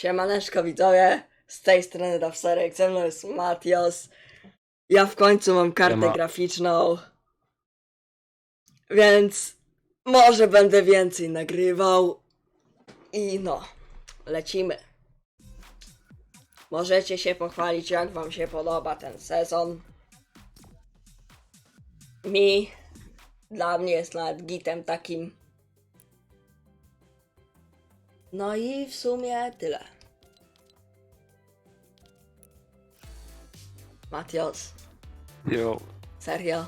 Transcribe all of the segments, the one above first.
Siemaneczko widzowie, z tej strony Dawserek, ze mną jest Matios. Ja w końcu mam kartę Siema. graficzną. Więc może będę więcej nagrywał. I no, lecimy. Możecie się pochwalić jak wam się podoba ten sezon. Mi, dla mnie jest nawet gitem takim. No i w sumie tyle. Matios, Jo, serio?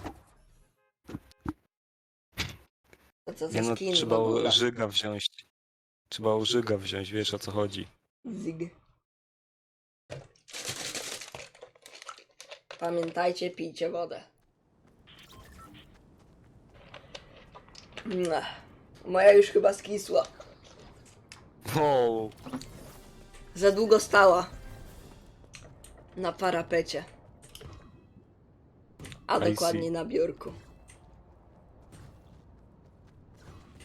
To co za no, skin w trzeba ogóle? żyga wziąć. Trzeba żyga wziąć, wiesz o co chodzi. Zig. Pamiętajcie, pijcie wodę. Mua. Moja już chyba skisła. Wow, Za długo stała. Na parapecie. A I dokładnie see. na biurku.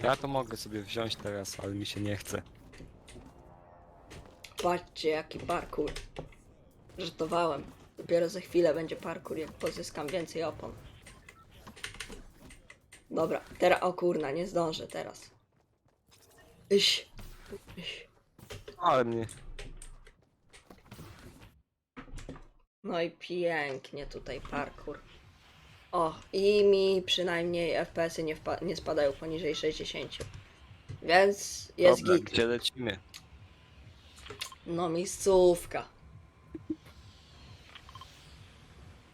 ja to mogę sobie wziąć teraz, ale mi się nie chce. Patrzcie jaki parkour. Żartowałem. Dopiero za chwilę będzie parkour, jak pozyskam więcej opon. Dobra, teraz o kurna, nie zdążę teraz. Iś. Ale mnie. No i pięknie tutaj parkour. O, i mi przynajmniej FPS-y nie, wpa- nie spadają poniżej 60. Więc jest Dobra, git. gdzie lecimy? No miejscówka.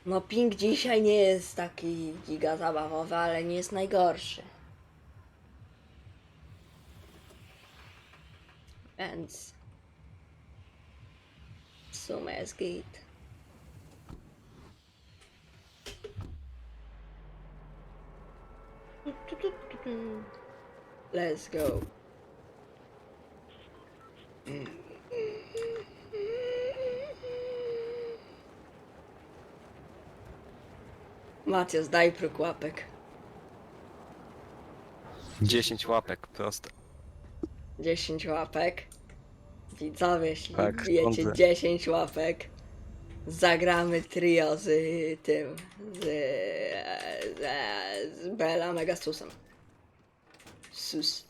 No ping dzisiaj nie jest taki giga zabawowy, ale nie jest najgorszy. Więc w sumie jest git. Let's go. Matias, daj próg łapek. 10 łapek, proste. 10 łapek. Widzowie, jeśli Tak, wbijecie sądzę. 10 łapek, zagramy trio z tym, z, z, z Bella Megasusem. Sus.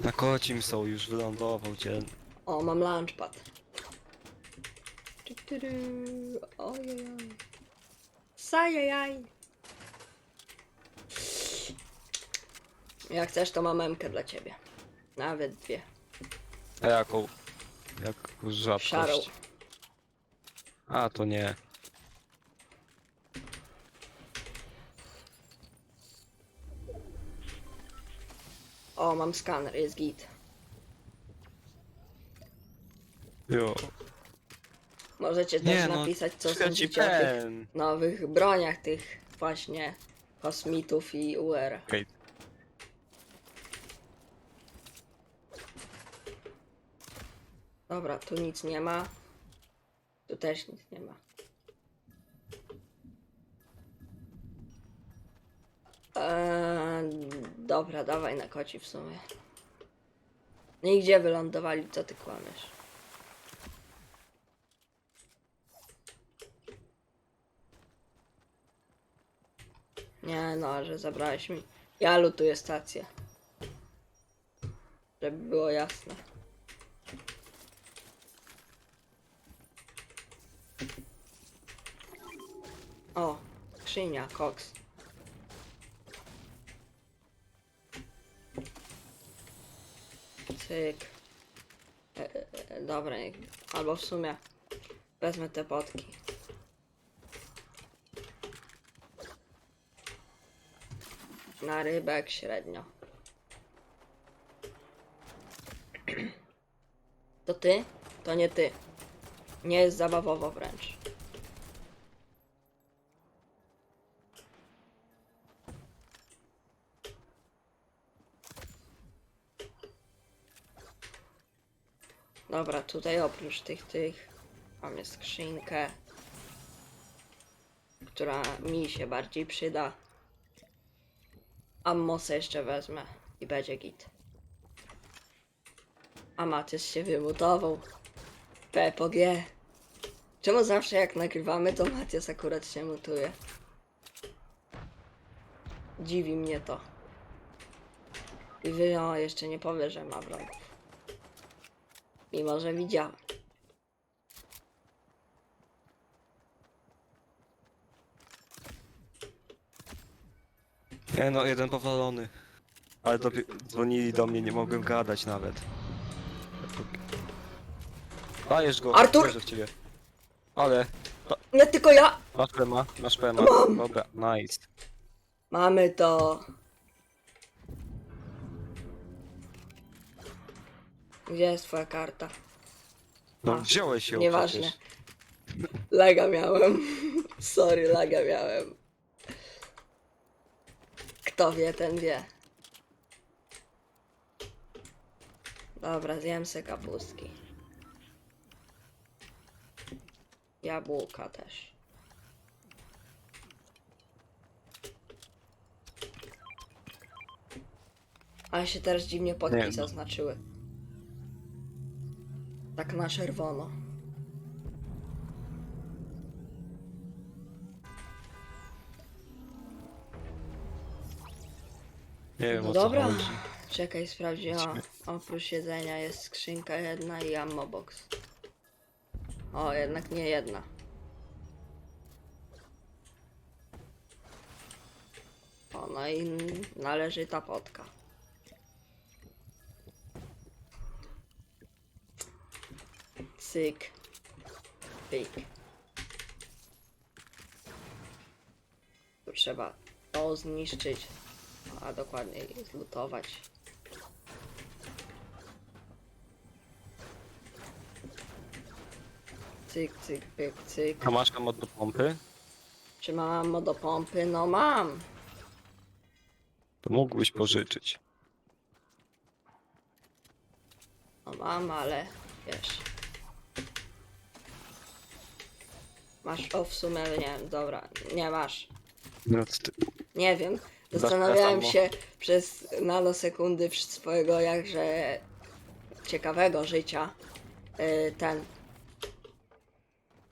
Na kocim są, już wylądował cię. O, mam launchpad. Ojej. Sajajaj. Jak chcesz, to mam memkę dla ciebie. Nawet dwie. A jaką? Jak rzadkość? Szarą. A, to nie. O, mam skaner, jest git. Jo. Możecie też Nie no, napisać, co trzeci sądzicie o tych pen. nowych broniach, tych właśnie kosmitów i UR. Okej. Dobra, tu nic nie ma. Tu też nic nie ma. Eee, dobra, dawaj na koci w sumie. Nigdzie wylądowali, co ty kłamiesz? Nie no, że zabrałeś mi. Ja lutuję stację. Żeby było jasne. O, skrzynia, koks. Cyk. E, e, e, dobra, albo w sumie wezmę te potki. Na rybek średnio. To ty? To nie ty. Nie jest zabawowo wręcz. Dobra, tutaj oprócz tych, tych mamy skrzynkę, która mi się bardziej przyda. Ammosę jeszcze wezmę. I będzie git. A Maciuś się wymutował. PPG. Czemu zawsze jak nagrywamy, to Matias akurat się mutuje? Dziwi mnie to. I wy o, jeszcze nie powie, że ma wrogów. Mimo, że widziałem. Nie no, jeden powalony. Ale dopiero dzwonili do mnie, nie mogłem gadać nawet. Dajesz go, Artur! wierzę w ciebie. Ale, Nie tylko ja! masz pema, masz pema. Dobra, nice. Mamy to. Gdzie jest twoja karta? No A, wziąłeś ją Nieważne. przecież. Laga miałem. Sorry, laga miałem. Kto wie, ten wie. Dobra, zjem se kapustki. Jabłka też. Ale się teraz dziwnie podki Nie, zaznaczyły. Tak na czerwono. Nie wiem No o co dobra. chodzi. Czekaj, sprawdziłam. Oprócz jedzenia jest skrzynka jedna i ammo box. O, jednak nie jedna. O, no i należy ta potka. Cyk. Pyk. Tu trzeba to zniszczyć, a dokładniej zlutować. Cyk, cyk, pyk, cyk. A masz tam od do pompy? Czy mam ammo do pompy? No mam. To mógłbyś pożyczyć. No mam, ale wiesz. Masz, o w sumie nie wiem, dobra, nie masz. No to ty. Nie wiem. Zastanawiałem się przez nanosekundy wsz- swojego jakże ciekawego życia y, ten.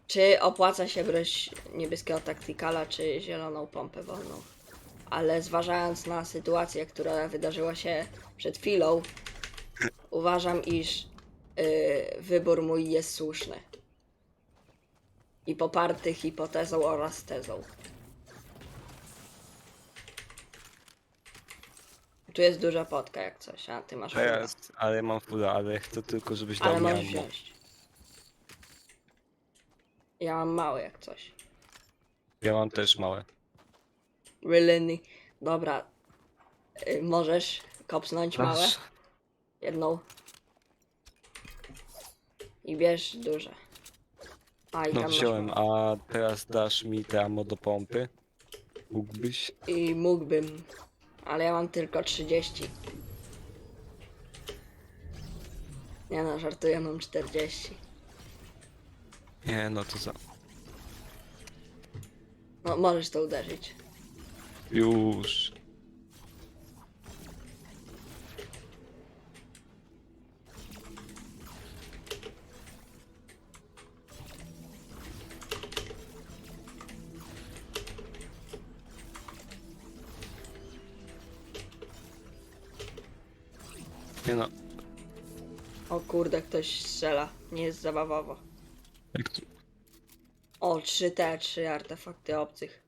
Czy opłaca się brać niebieskiego taktykala, czy zieloną pompę wolną? Ale zważając na sytuację, która wydarzyła się przed chwilą, uważam, iż y, wybór mój jest słuszny. I poparty hipotezą oraz tezą. Tu jest duża potka jak coś, a ty masz To fula. jest, ale mam fula, ale chcę tylko żebyś dał Ale mi możesz ammo. wziąć. Ja mam mały jak coś. Ja mam też małe. Really? Dobra. Y, możesz kopsnąć małe? Jedną. I bierz duże. A i No tam wziąłem, a teraz dasz mi te ammo do pompy? Mógłbyś? I mógłbym. Ale ja mam tylko 30. Nie no, żartuję, mam 40. Nie, no to za... No, możesz to uderzyć. Już. Nie no, O kurde, ktoś strzela. Nie jest zabawowo. jak tu... O, 3T, 3 artefakty obcych.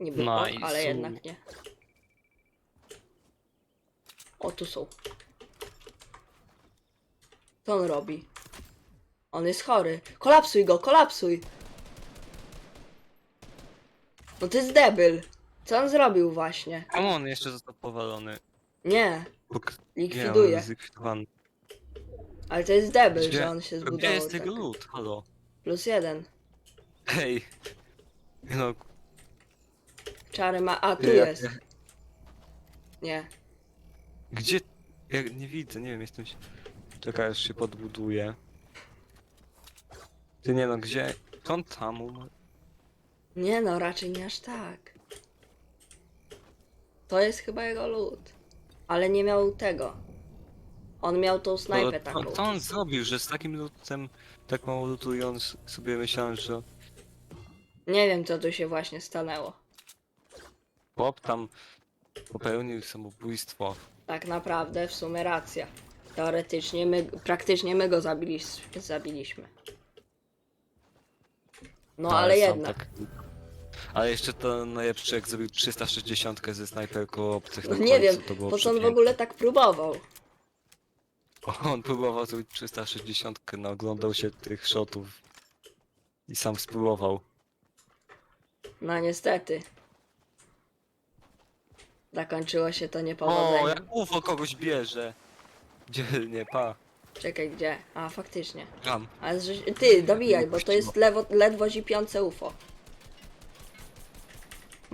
Niby ok, Nice. ale jednak nie. O, tu są. Co on robi? On jest chory. Kolapsuj go, kolapsuj! No to jest debil. Co on zrobił właśnie? Come on, jeszcze został powalony. Nie, Pok... likwiduje. Nie, zlikwidowany. Ale to jest debil, Gdzie- że on się Gdzie zbudował jest tak. tego lód? Halo? Plus jeden. Hej. No, Czary ma... A, tu Ja- jest. Nie. Gdzie? Ja nie widzę, nie wiem, jestem się... Czekaj, aż się podbuduję. Ty nie no, gdzie? Skąd tam? umarł? Nie no, raczej nie aż tak. To jest chyba jego lód. Ale nie miał tego. On miał tą snajpę to, taką. to on zrobił, że z takim lutem, tak mało lutując, sobie myślałem, że Nie wiem, co tu się właśnie stanęło. chłop tam popełnił samobójstwo. Tak naprawdę, w sumie racja. Teoretycznie, my, praktycznie my go zabiliś, zabiliśmy. No, ale sam jednak. Tak... Ale jeszcze to najlepsze, jak zrobił 360 ze snajperką obcych No na nie końcu, wiem, to było po co on w przepiękne. ogóle tak próbował. On próbował zrobić 360, no oglądał się tych shotów i sam spróbował. No niestety. Zakończyło się to O, niepowodzeniem. jak UFO kogoś bierze! Dzielnie, pa. Czekaj, gdzie? A, faktycznie. Tam. Ale że... Ty, dobijaj, bo to jest lewo, ledwo zipiące UFO.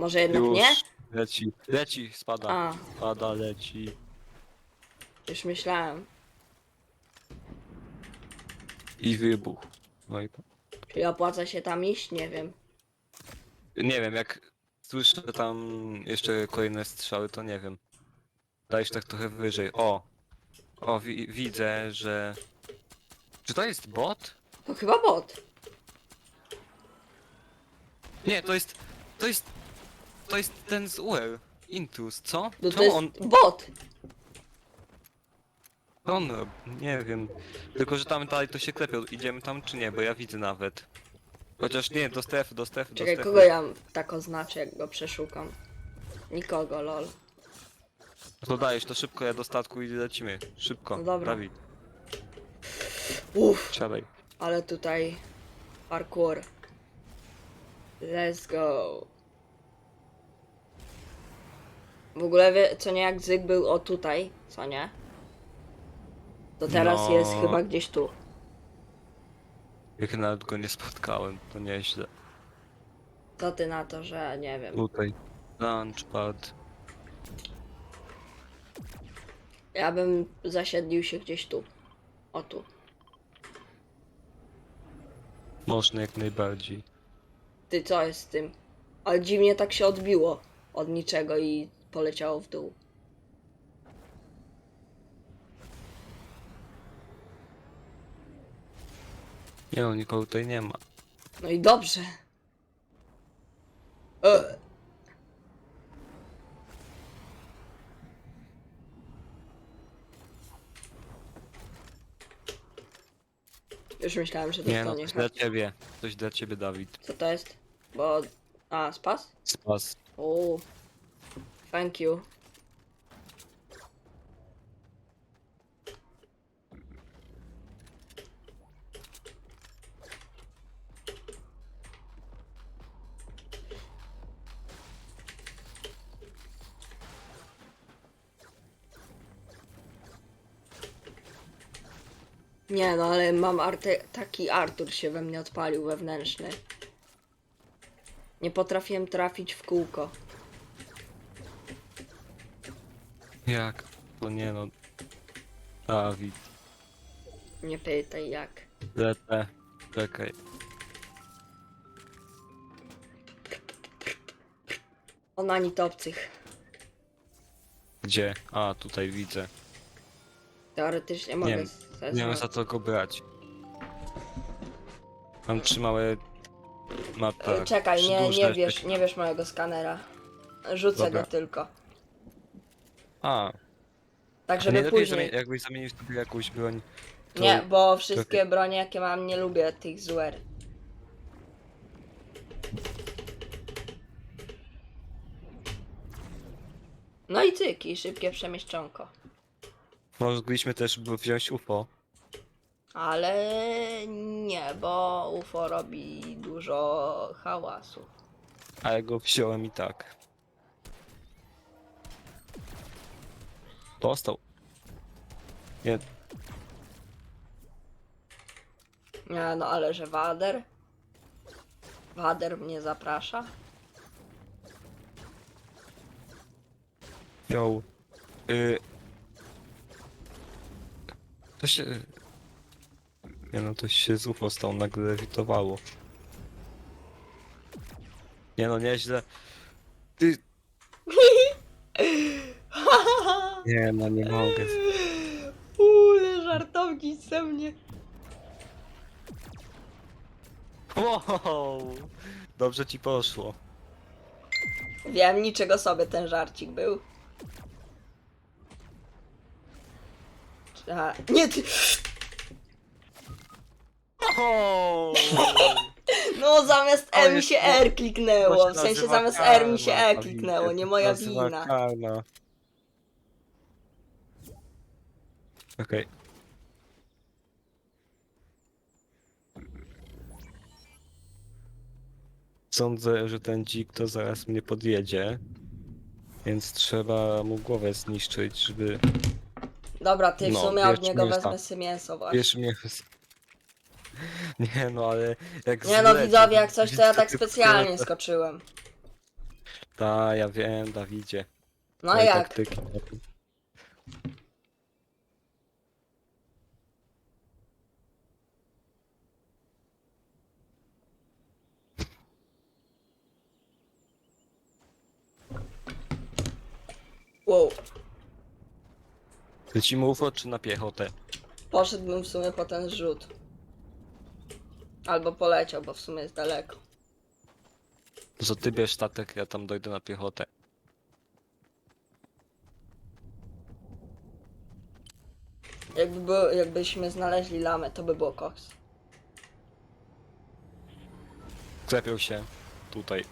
Może jednak Już nie? leci, leci, spada. A, Spada, leci. już myślałem. I wybuch. No i Czyli opłaca się tam iść? Nie wiem. Nie wiem, jak słyszę tam jeszcze kolejne strzały, to nie wiem. Dajesz tak trochę wyżej. O! O, wi widzę, że... Czy to jest bot? To chyba bot. Nie, to jest... To jest... To jest ten z UR. Intrus, co? No to Czemu jest on... bot. co on robi? Nie wiem. Tylko, że tam dalej to się klepią. Idziemy tam czy nie? Bo ja widzę nawet. Chociaż nie, do strefy, do strefy, do Czekaj, strefy. kogo ja tak oznaczę, jak go przeszukam? Nikogo, lol. To dajesz, to szybko, ja do statku i lecimy. Szybko, No dobra. Dawid, Uff, siadaj. ale tutaj parkour. Let's go. W ogóle wie, co nie jak Zyg był o tutaj, co nie? To teraz No. jest chyba gdzieś tu. Jak nawet go nie spotkałem, to nieźle. Co ty na to, że nie wiem. Tutaj. Launchpad. Ja bym zasiedlił się gdzieś tu. O tu. Można jak najbardziej. Ty co jest z tym? Ale dziwnie tak się odbiło od niczego i poleciało w dół. Nie no, nikogo tutaj nie ma. No i dobrze. E. Już myślałem, że Nie no, coś dla ciebie. Coś dla ciebie, Dawid. Co to jest? Bo... A, spas? Spas. O, thank you. Nie no, ale mam arte... taki Artur się we mnie odpalił wewnętrzny. Nie potrafiłem trafić w kółko. Jak? To nie no. Dawid. Nie pytaj jak. Lecę. Czekaj. Ona ani obcych. Gdzie? A, tutaj widzę. Teoretycznie mogę wiem. Nie mam za co go brać. Mam trzy małe mapy. Czekaj, nie, nie wiesz, nie wiesz mojego skanera. Rzucę Dobra. go tylko. A, Tak, żeby nie lepiej później. jakbyś zamienił sobie jakąś broń. to- Nie, bo wszystkie bronie jakie mam nie lubię tych z UR. No i cyki, szybkie przemieszczonko. Mogliśmy też by wziąć UFO. Ale nie, bo UFO robi dużo hałasu. A ja go wziąłem i tak. Dostał. Nie, Nie, no ale że Wader? Wader mnie zaprasza? wziął. Y... To się... Nie no, to się z UFO stał nagle lewitowało. Nie no, nieźle. Ty... Nie, no nie mogę. Ule, żartowki ze mnie. Wow! Dobrze ci poszło. Wiem, niczego sobie ten żarcik był. A, nie, ty... No zamiast E mi jest- się R kliknęło. W sensie nazywa zamiast R mi się E kliknęło, nie moja nazywa wina. Okej. Sądzę, że ten dzik to zaraz mnie podjedzie. Więc trzeba mu głowę zniszczyć, żeby... Dobra, ty w No, sumie od niego mięsa. wezmę sobie mięso właśnie. Wiesz mnie... Nie no, ale jak Nie no zleci, widzowie, jak coś to ja tak specjalnie skoczyłem. Ta, ja wiem, Dawidzie. No Twoje jak? taktyki. Wow. Lecimy UFO czy na piechotę? Poszedłbym w sumie po ten rzut. Albo poleciał, bo w sumie jest daleko. Co ty bierz statek, ja tam dojdę na piechotę. Jakby było, jakbyśmy znaleźli lamę, to by było koks. Klepią się tutaj.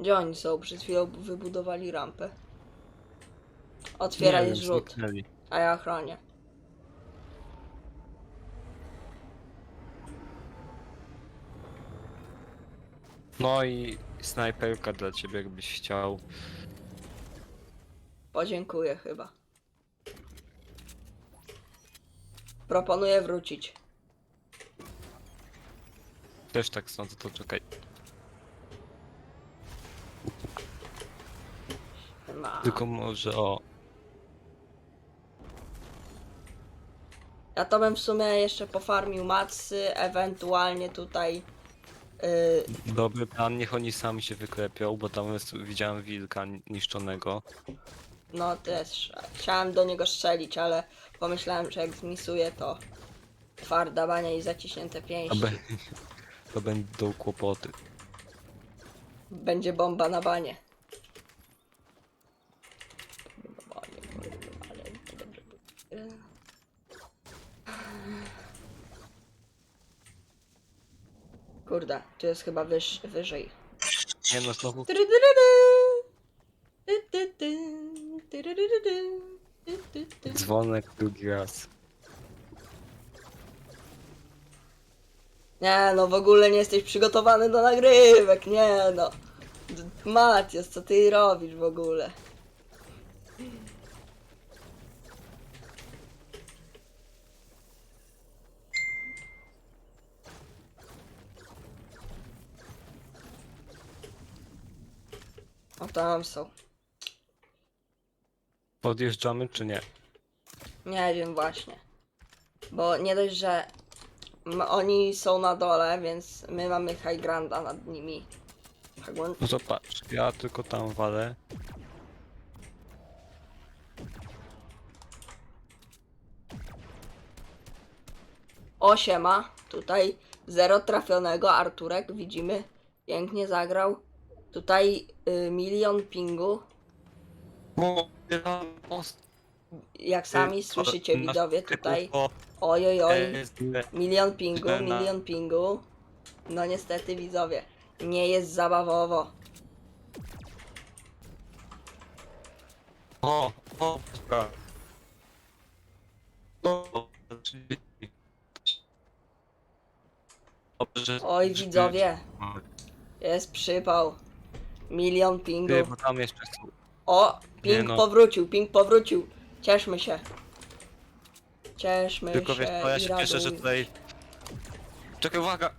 Gdzie oni są? Przed chwilą wybudowali rampę. Otwieraj Nie wiem, rzut, zniknęli. a ja chronię. No i snajperka dla ciebie, jakbyś chciał. Podziękuję chyba. Proponuję wrócić. Też tak sądzę, to czekaj. Ma. Tylko może o. Ja to bym w sumie jeszcze pofarmił macy, ewentualnie tutaj. Yy, Dobry plan, niech oni sami się wyklepią, bo tam jest, widziałem wilka niszczonego. no też. Chciałem do niego strzelić, ale pomyślałem, że jak zmisuję to twarda bania i zaciśnięte pięści. be... To będą kłopoty. Będzie bomba na banie. Kurde, tu jest chyba wyż, wyżej. Nie no, znowu dzwonek drugi raz. Nie no, w ogóle nie jesteś przygotowany do nagrywek, nie no. D- co ty robisz w ogóle? O tam są. Podjeżdżamy czy nie? Nie wiem właśnie. Bo nie dość, że m- oni są na dole, więc my mamy high granda nad nimi. Tak No to patrz, ja tylko tam walę. Osiema. Tutaj zero trafionego. Arturek, widzimy. Pięknie zagrał. Tutaj y, milion pingu. Jak sami słyszycie widzowie tutaj. Oj, oj, oj. Milion pingu, milion pingu. No niestety widzowie. Nie jest zabawowo. O, o, dobra. O, Dobrze, Oj widzowie. Jest przypał. Milion. Ty, bo tam jeszcze są. O, Nie ping no. powrócił, ping powrócił. Cieszmy się. Cieszmy Tylko się wiesz ja i się cieszę, że radujmy tutaj... Czekaj, uwaga!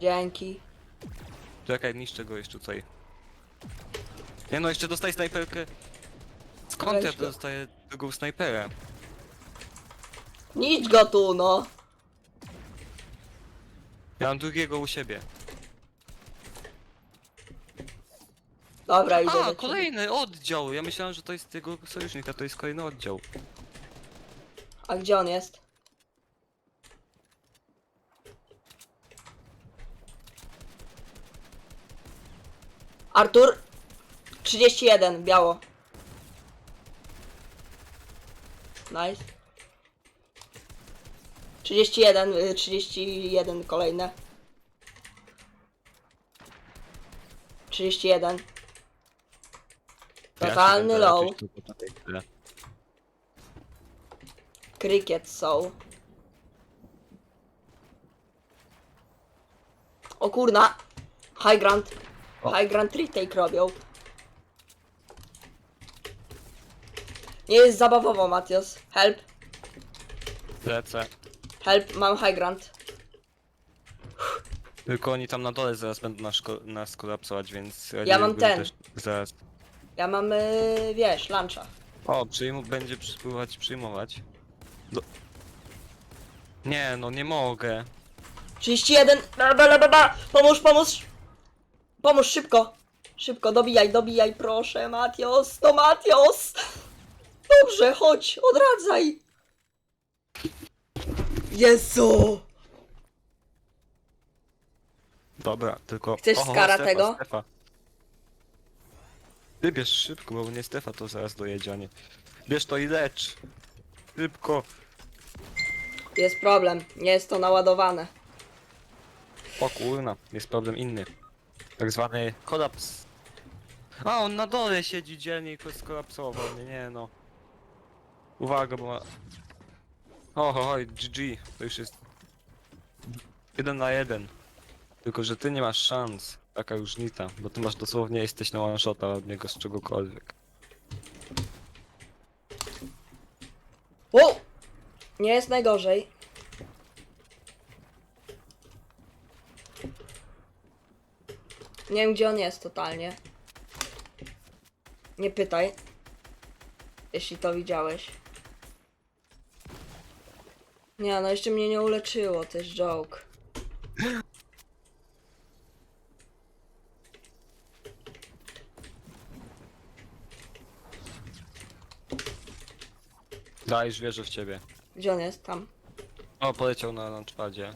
Dzięki. Czekaj, niszczę go jeszcze tutaj. Nie no, jeszcze dostaję snajperkę. Skąd Weź ja go. dostaję drugą snajperę? Nic go tu, no. Ja mam drugiego u siebie. Dobra, idę do A, ciebie. kolejny oddział! Ja myślałem, że to jest jego sojusznik, a to jest kolejny oddział. A gdzie on jest? Artur? 31, biało. Nice. 31, y, 31 kolejne. 31. Ja się Totalny będę low. tutaj tyle. Cricket są. O kurna! High Grant. O. High Grant retake robią. Nie jest zabawowo, Matios. Help, Lecę. help, mam High Grant. Tylko oni tam na dole zaraz będą nas, nas kolapsować, więc... Ja mam ten. Zaraz... Ja mam, y, wiesz, luncha. O, przyjmu będzie spływać przyjmować. Do... Nie, no nie mogę. 31, ba, ba, ba, ba. pomóż, pomóż! Pomóż, szybko! Szybko, dobijaj, dobijaj, proszę, Matios, no Matios! Dobrze, chodź, odradzaj! Jezu! Dobra, tylko... Chcesz skara Stefa, tego? Stefa. Ty bierz szybko, bo nie Stefa to zaraz dojedzie, a nie... Bierz to i lecz! Szybko! Jest problem, nie jest to naładowane. O kurna, jest problem inny. Tak zwany kolaps. A, on na dole siedzi dzielnie i skolapsował mnie, nie no. Uwaga, bo ma... Oho, hoj, GG, to już jest... Jeden na jeden. Tylko, że ty nie masz szans. Taka różnica, bo ty masz dosłownie, jesteś na one shota od niego z czegokolwiek. Wow! Nie jest najgorzej. Nie wiem gdzie on jest totalnie. Nie pytaj. Jeśli to widziałeś. Nie, no jeszcze mnie nie uleczyło, to jest joke. Dajesz, wierzę w ciebie. Gdzie on jest? Tam. O, poleciał na launchpadzie.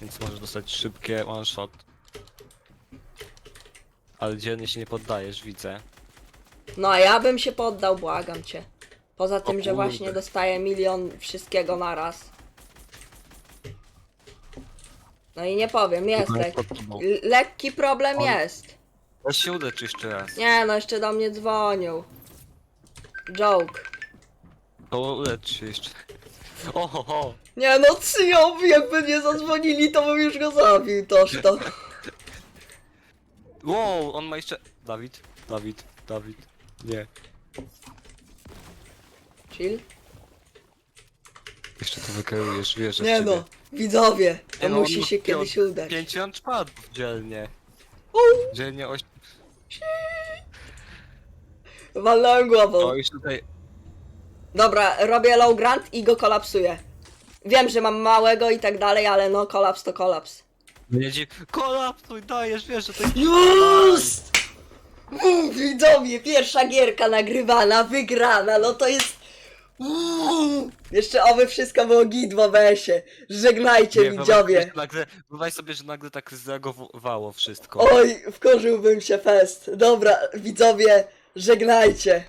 Więc możesz dostać szybkie one shot. Ale dzielnie się nie poddajesz, widzę. No a ja bym się poddał, błagam cię. Poza tym, że kurde. właśnie dostaję milion wszystkiego naraz. No i nie powiem, jest lek l- lekki problem On- jest. Weź się ulecz jeszcze raz. Nie no, jeszcze do mnie dzwonił. Joke. To ulecz się jeszcze. Oho, ho. Nie no, Cio, jakby nie zadzwonili, to bym już go zabił, toż to. Wow, on ma jeszcze... Dawid, Dawid, Dawid. Nie. Chill. Jeszcze to wykerujesz, wierzę Nie w ciebie. no, widzowie, to Nie no, musi on się kiedyś udać. Pięć launchpadów dzielnie. Dzielnie oś... Walnąłem głową. O, już tutaj... Dobra, robię low grant i go kolapsuję. Wiem, że mam małego i tak dalej, ale no kolaps to kolaps. Nie dziw... Kolapsuj, dajesz, wiesz, że to! Uuu, Widzowie, pierwsza gierka nagrywana, wygrana, no to jest... Uuu, Jeszcze oby wszystko było git w OBS-ie. Żegnajcie wyobraź widzowie. że Nagle, wyobraź sobie, że nagle tak zreagowało wszystko. Oj, wkurzyłbym się fest. Dobra, widzowie, żegnajcie.